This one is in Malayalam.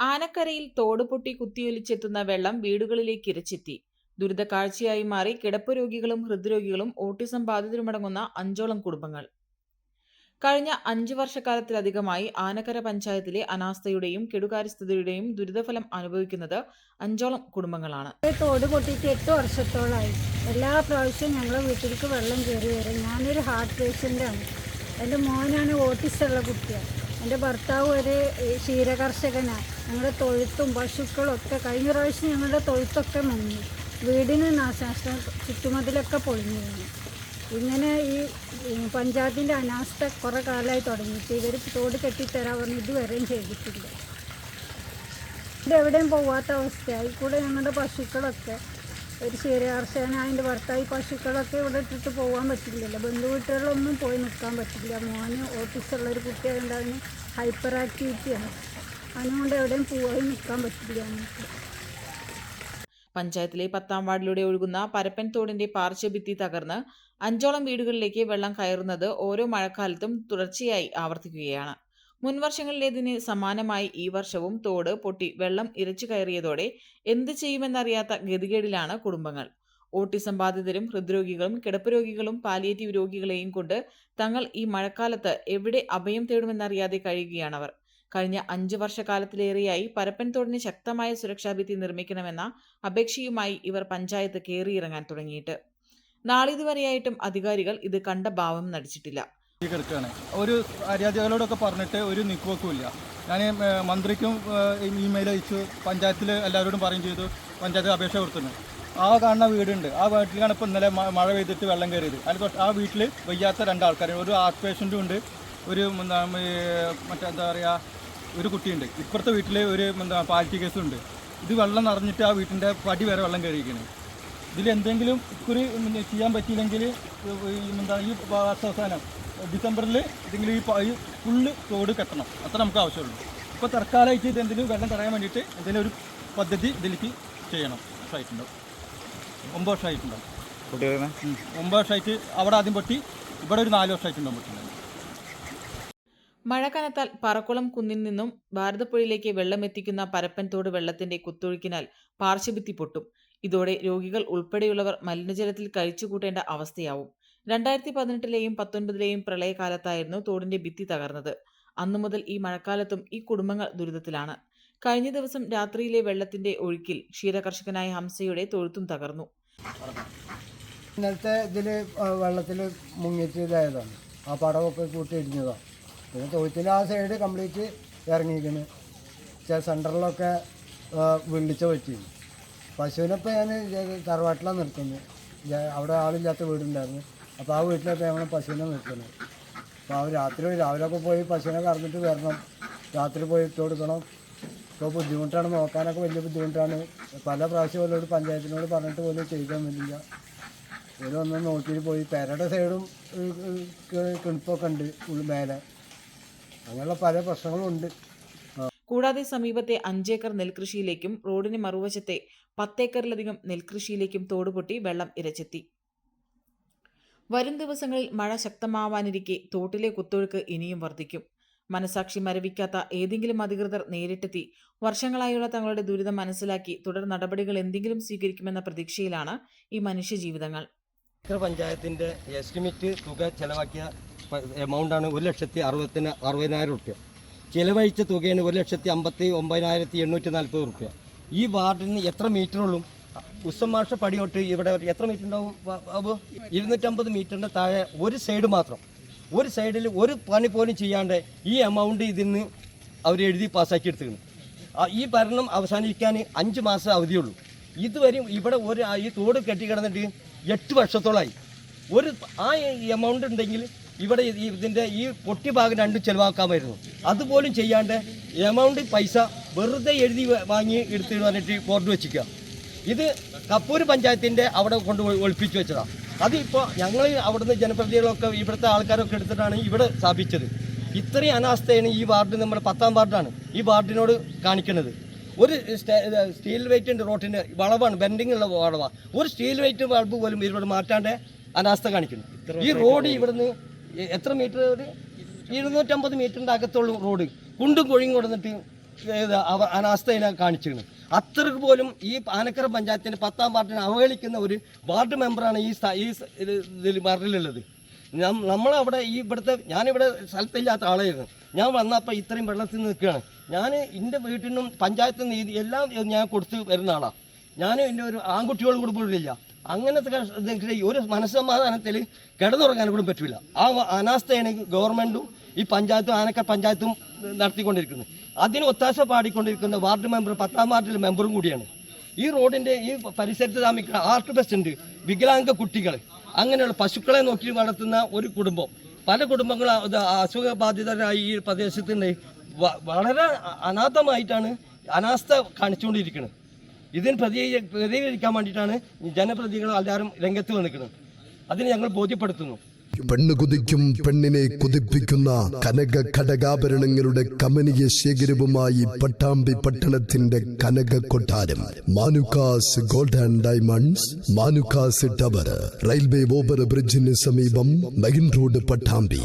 ആനക്കരയിൽ തോട് പൊട്ടി കുത്തിയൊലിച്ചെത്തുന്ന വെള്ളം വീടുകളിലേക്ക് ഇരച്ചെത്തി. ദുരിതക്കാഴ്ചയായി മാറി കിടപ്പ് രോഗികളും ഹൃദ്രോഗികളും ഓട്ടിസം ബാധിതരുമടങ്ങുന്ന അഞ്ചോളം കുടുംബങ്ങൾ. കഴിഞ്ഞ അഞ്ചു വർഷക്കാലത്തിലധികമായി ആനക്കര പഞ്ചായത്തിലെ അനാസ്ഥയുടെയും കെടുകാര്യസ്ഥതയുടെയും ദുരിതഫലം അനുഭവിക്കുന്നത് അഞ്ചോളം കുടുംബങ്ങളാണ്. തോട് പൊട്ടിയിട്ട് എട്ട് വർഷത്തോളമായി എല്ലാ പ്രാവശ്യവും ഞങ്ങളെ വീട്ടിലേക്ക് വെള്ളം കയറി വരും. ഞാനൊരു ഹാർട്ട് പേഷ്യന്റാണ്. എന്റെ മോനാണ് ഓട്ടിസുള്ള കുട്ടിയാണ്. എന്റെ ഭർത്താവ് ഒരു ക്ഷീരകർഷകനാണ് ഞങ്ങളുടെ തൊഴുത്തും പശുക്കളും ഒക്കെ കഴിഞ്ഞ പ്രാവശ്യം ഞങ്ങളുടെ തൊഴുത്തൊക്കെ മുങ്ങി. വീടിന് നാശനഷ്ടം ചുറ്റുമതിലൊക്കെ പൊളിഞ്ഞു വീണു. ഇങ്ങനെ ഈ പഞ്ചായത്തിന്റെ അനാസ്ഥ കുറേ കാലമായി തുടങ്ങിയിട്ട് ഇവർ തോട് കെട്ടിത്തരാൻ പറഞ്ഞ് ഇതുവരെയും ചെയ്തിട്ടില്ല. ഇതെവിടെയും പോവാത്ത അവസ്ഥയായി കൂടെ ഞങ്ങളുടെ പശുക്കളൊക്കെ ഒരു ക്ഷീരകർഷകനായ അതിന്റെ ഈ പശുക്കളൊക്കെ ഇവിടെ ഇട്ടിട്ട് പോകാൻ പറ്റില്ലല്ലോ. ബന്ധു വീട്ടുകളിലൊന്നും പോയി നിൽക്കാൻ പറ്റില്ല. മോന് ഓഫീസുള്ള ഒരു കുട്ടിയായതുകൊണ്ട് അവന് ഹൈപ്പർ ആക്ടിവിറ്റിയാണ് അതുകൊണ്ട് എവിടെയും പോയി നിൽക്കാൻ പറ്റില്ല പഞ്ചായത്തിലെ പത്താം വാർഡിലൂടെ ഒഴുകുന്ന പരപ്പൻ തോടിന്റെ പാർശ്വഭിത്തി തകർന്ന് അഞ്ചോളം വീടുകളിലേക്ക് വെള്ളം കയറുന്നത് ഓരോ മഴക്കാലത്തും തുടർച്ചയായി ആവർത്തിക്കുകയാണ്. മുൻവർഷങ്ങളിലേതിന് സമാനമായി ഈ വർഷവും തോട് പൊട്ടി വെള്ളം ഇരച്ചു കയറിയതോടെ എന്ത് ചെയ്യുമെന്നറിയാത്ത ഗതികേടിലാണ് കുടുംബങ്ങൾ. ഓട്ടിസം ബാധിതരും ഹൃദ്രോഗികളും കിടപ്പ് രോഗികളും പാലിയേറ്റീവ് രോഗികളെയും കൊണ്ട് തങ്ങൾ ഈ മഴക്കാലത്ത് എവിടെ അഭയം തേടുമെന്നറിയാതെ കഴിയുകയാണവർ. കഴിഞ്ഞ അഞ്ചു വർഷക്കാലത്തിലേറെയായി പരപ്പൻ തോടിന് ശക്തമായ സുരക്ഷാഭിത്തി നിർമ്മിക്കണമെന്ന അപേക്ഷയുമായി ഇവർ പഞ്ചായത്ത് കയറിയിറങ്ങാൻ തുടങ്ങിയിട്ട്. നാളിതുവരെയായിട്ടും അധികാരികൾ ഇത് കണ്ട ഭാവം നടിച്ചിട്ടില്ല. കിടക്കുകയാണ്. ഒരു അധികാരികളോടൊക്കെ പറഞ്ഞിട്ട് ഒരു നിൽക്കുവെക്കില്ല ഞാൻ മന്ത്രിക്കും ഇമെയിൽ അയച്ചു. പഞ്ചായത്തിൽ എല്ലാവരോടും പറയും ചെയ്തു. പഞ്ചായത്തിൽ അപേക്ഷ കൊടുത്തിട്ടുണ്ട് ആ കാണുന്ന വീടുണ്ട്. ആ വീട്ടിലാണ് ഇപ്പോൾ ഇന്നലെ മഴ പെയ്തിട്ട് വെള്ളം കയറിയത്. അതിൽ ആ വീട്ടിൽ വയ്യാത്ത രണ്ടാൾക്കാർ ഒരു ആർട്ട് പേഷ്യന്റും ഉണ്ട്. ഒരു എന്താ ഈ മറ്റേ എന്താ പറയുക ഒരു കുട്ടിയുണ്ട്. ഇപ്പുറത്തെ വീട്ടിൽ ഒരു എന്താ പാലിറ്റി കേസും ഉണ്ട് ഇത് വെള്ളം നിറഞ്ഞിട്ട് ആ വീട്ടിന്റെ പടി വരെ വെള്ളം കയറിയിരിക്കുന്നത് ഇതിൽ എന്തെങ്കിലും ഇക്കുറി ചെയ്യാൻ പറ്റിയില്ലെങ്കിൽ എന്താ ഈ അവസാനം ഡിസംബറിൽ ഇതെങ്കിലും ഈ ഫുള്ള് തോട് കെട്ടണം. അത്ര നമുക്ക് ആവശ്യമുള്ളൂ. ഇപ്പോൾ തൽക്കാലമായിട്ട് ഇതെന്തെങ്കിലും വെള്ളം തടയാൻ വേണ്ടിയിട്ട് എന്തെങ്കിലും ഒരു പദ്ധതി ഇതിലേക്ക് ചെയ്യണം. വർഷമായിട്ടുണ്ടാവും ഒമ്പത് വർഷമായിട്ടുണ്ടാവും. ഒമ്പത് വർഷമായിട്ട് അവിടെ ആദ്യം പൊട്ടി ഇവിടെ ഒരു നാല് വർഷമായിട്ടുണ്ടാവും പൊട്ടുന്നത് മഴ കനത്താൽ പറക്കുളം കുന്നിൽ നിന്നും ഭാരതപ്പുഴയിലേക്ക് വെള്ളമെത്തിക്കുന്ന പരപ്പൻ തോട് വെള്ളത്തിന്റെ കുത്തൊഴുക്കിനാൽ പാർശ്വഭിത്തി പൊട്ടും. ഇതോടെ രോഗികൾ ഉൾപ്പെടെയുള്ളവർ മലിനജലത്തിൽ കഴിച്ചുകൂട്ടേണ്ട അവസ്ഥയാവും. രണ്ടായിരത്തി പതിനെട്ടിലെയും പത്തൊൻപതിലെയും പ്രളയകാലത്തായിരുന്നു തോടിന്റെ ഭിത്തി തകർന്നത്. അന്നു മുതൽ ഈ മഴക്കാലത്തും ഈ കുടുംബങ്ങൾ ദുരിതത്തിലാണ്. കഴിഞ്ഞ ദിവസം രാത്രിയിലെ വെള്ളത്തിന്റെ ഒഴുക്കിൽ ക്ഷീരകർഷകനായ ഹംസയുടെ തൊഴുത്തും തകർന്നു. ഇന്നലത്തെ ഇതിൽ വെള്ളത്തിൽ മുങ്ങിയിട്ട് ഇതായതാണ് ആ പടമൊക്കെ കൂട്ടി ഇടിഞ്ഞതാണ് പിന്നെ തൊഴുത്തിൽ ആ സൈഡ് കംപ്ലീറ്റ് ഇറങ്ങിയിരിക്കുന്നു. ചില സെന്ററിലൊക്കെ വിളിച്ച പറ്റി. പശുവിനപ്പോൾ ഞാൻ തറവാട്ടിലാണ് നിർത്തുന്നത്. അവിടെ ആളില്ലാത്ത വീടുണ്ടായിരുന്നു. അപ്പോൾ ആ വീട്ടിലൊക്കെ ഞങ്ങൾ പശുവിനെ നിർത്തുന്നത് അപ്പോൾ അവർ രാത്രി രാവിലെയൊക്കെ പോയി പശുവിനെ കറന്നിട്ട് വരണം. രാത്രി പോയി ഇട്ട് കൊടുക്കണം. ഇപ്പോൾ ബുദ്ധിമുട്ടാണ്. നോക്കാനൊക്കെ വലിയ ബുദ്ധിമുട്ടാണ്. പല പ്രാവശ്യം പോലും പഞ്ചായത്തിനോട് പറഞ്ഞിട്ട് പോലും ചെയ്യാൻ പറ്റില്ല. ഒന്നും നോക്കിയിട്ട് പോയി. പെരയുടെ സൈഡും കിണിപ്പൊക്കെ ഉണ്ട് മേലെ. അങ്ങനെയുള്ള പല പ്രശ്നങ്ങളും ഉണ്ട്. കൂടാതെ സമീപത്തെ അഞ്ചേക്കർ നെൽകൃഷിയിലേക്കും റോഡിന് മറുവശത്തെ പത്തേക്കറിലധികം നെൽകൃഷിയിലേക്കും തോടുപൊട്ടി വെള്ളം ഇരച്ചെത്തി. വരും ദിവസങ്ങളിൽ മഴ ശക്തമാവാനിരിക്കെ തോട്ടിലെ കുത്തൊഴുക്ക് ഇനിയും വർദ്ധിക്കും. മനസാക്ഷി മരവിക്കാത്ത ഏതെങ്കിലും അധികൃതർ നേരിട്ടെത്തി വർഷങ്ങളായുള്ള തങ്ങളുടെ ദുരിതം മനസ്സിലാക്കി തുടർ നടപടികൾ എന്തെങ്കിലും സ്വീകരിക്കുമെന്ന പ്രതീക്ഷയിലാണ് ഈ മനുഷ്യജീവിതങ്ങൾ. ജീവിതങ്ങൾ പഞ്ചായത്തിന്റെ എസ്റ്റിമേറ്റ് തുക ചെലവാക്കിയ എമൗണ്ടാണ് ഒരു ലക്ഷത്തി അറുപത്തിന് അറുപതിനായിരം റുപ്യ ചിലവഴിച്ച തുകയാണ് ഒരു ലക്ഷത്തി അമ്പത്തി ഒമ്പതിനായിരത്തി എണ്ണൂറ്റി നാൽപ്പത് റുപ്യ. ഈ വാർഡിന് എത്ര മീറ്ററുള്ളും ഉസ്സമാഷ പടി തൊട്ട് ഇവിടെ എത്ര മീറ്റർ ഉണ്ടാവും? ബാബു ഇരുന്നൂറ്റമ്പത് മീറ്ററിന്റെ താഴെ ഒരു സൈഡ് മാത്രം. ഒരു സൈഡിൽ ഒരു പണി പോലും ചെയ്യാണ്ട് ഈ എമൗണ്ട് ഇതിന്ന് അവർ എഴുതി പാസ്സാക്കി എടുത്തിരുന്നു ഈ ഭരണം അവസാനിക്കാൻ അഞ്ച് മാസം അവധിയുള്ളൂ. ഇതുവരെയും ഇവിടെ ഒരു ഈ തോട് കെട്ടിക്കിടന്നിട്ട് എട്ട് വർഷത്തോളമായി ഒരു ആ എമൗണ്ട് ഉണ്ടെങ്കിൽ ഇവിടെ ഇതിന്റെ ഈ പൊട്ടി ഭാഗം രണ്ടും ചിലവാക്കാമായിരുന്നു. അതുപോലും ചെയ്യാണ്ട് എമൗണ്ട് പൈസ വെറുതെ എഴുതി വാങ്ങി എടുത്ത് പറഞ്ഞിട്ട് ബോർഡ് വെച്ചിക്കുക ഇത് കപ്പൂർ പഞ്ചായത്തിന്റെ അവിടെ കൊണ്ട് ഒളിപ്പിച്ചു വെച്ചതാണ് അതിപ്പോൾ ഞങ്ങൾ അവിടുന്ന് ജനപ്രതിനിധികളൊക്കെ ഇവിടുത്തെ ആൾക്കാരൊക്കെ എടുത്തിട്ടാണ് ഇവിടെ സ്ഥാപിച്ചത്. ഇത്രയും അനാസ്ഥയാണ് ഈ വാർഡ് നമ്മുടെ പത്താം വാർഡാണ് ഈ വാർഡിനോട് കാണിക്കുന്നത്. ഒരു സ്റ്റീൽ വെയിറ്റ് ഉണ്ട് റോട്ടിന്റെ വളവാണ് ബെൻഡിങ് ഉള്ള വളവാണ് ഒരു സ്റ്റീൽ വെയിറ്റ് ബൾബ് പോലും ഇവിടെ മാറ്റാണ്ട് അനാസ്ഥ കാണിക്കുന്നു. ഈ റോഡ് ഇവിടുന്ന് എത്ര മീറ്റർ ഒരു? ഇരുന്നൂറ്റമ്പത് മീറ്ററിന്റെ അകത്തുള്ള റോഡ്. കുണ്ടും കൊഴിയും കൊടുത്തിട്ട് അനാസ്ഥയിനെ കാണിച്ചിരുന്നു. അത്രയ്ക്ക് പോലും ഈ ആനക്കര പഞ്ചായത്തിന്റെ പത്താം വാർഡിനെ അവഹേളിക്കുന്ന ഒരു വാർഡ് മെമ്പറാണ് ഈ ഇതിൽ വാർഡിലുള്ളത് നമ്മളവിടെ ഈ ഇവിടുത്തെ ഞാനിവിടെ സ്ഥലത്തില്ലാത്ത ആളായിരുന്നു. ഞാൻ വന്നപ്പോൾ ഇത്രയും വെള്ളത്തിൽ നിൽക്കുകയാണ്. ഞാൻ എന്റെ വീട്ടിൽ നിന്നും പഞ്ചായത്തിൽ എല്ലാം ഞാൻ കൊടുത്ത് വരുന്ന ആളാണ് ഞാൻ എന്റെ ഒരു ആൺകുട്ടികളും കൂടെ അങ്ങനത്തെ ഒരു മനസ്സമാധാനത്തിൽ കിടന്നുറങ്ങാൻ കൂടെ പറ്റില്ല. ആ അനാസ്ഥയാണ് ഗവൺമെന്റും ഈ പഞ്ചായത്തും ആനക്ക പഞ്ചായത്തും നടത്തിക്കൊണ്ടിരിക്കുന്നത്. അതിന് ഒത്താശ പാടിക്കൊണ്ടിരിക്കുന്ന വാർഡ് മെമ്പർ പത്താം വാർഡിലെ മെമ്പറും കൂടിയാണ്. ഈ റോഡിന്റെ ഈ പരിസരത്ത് താമസിക്കുന്ന ആർട്ട് ബസ്റ്റുണ്ട് വികലാംഗ കുട്ടികൾ. അങ്ങനെയുള്ള പശുക്കളെ നോക്കി വളർത്തുന്ന ഒരു കുടുംബം. പല കുടുംബങ്ങളും അസുഖബാധിതരായി ഈ പ്രദേശത്തിന്റെ വളരെ അനാഥമായിട്ടാണ് അനാസ്ഥ കാണിച്ചുകൊണ്ടിരിക്കുന്നത്. ഇതിന് പ്രതി പ്രതികരിക്കാൻ വേണ്ടിയിട്ടാണ് ജനപ്രതികൾ എല്ലാവരും രംഗത്ത് വന്നിരിക്കുന്നത്. അതിന് ഞങ്ങൾ ബോധ്യപ്പെടുത്തുന്നു. പെണ്ണ് കുതിക്കും പെണ്ണിനെ കുതിപ്പിക്കുന്ന കനക ഘടകാഭരണങ്ങളുടെ കമനീയ ശേഖരവുമായി പട്ടാമ്പി പട്ടണത്തിന്റെ കനക കൊട്ടാരം. Manukkas gold and diamonds Manukkas tower railway over ബ്രിഡ്ജിന് സമീപം മെയിൻ റോഡ് പട്ടാമ്പി.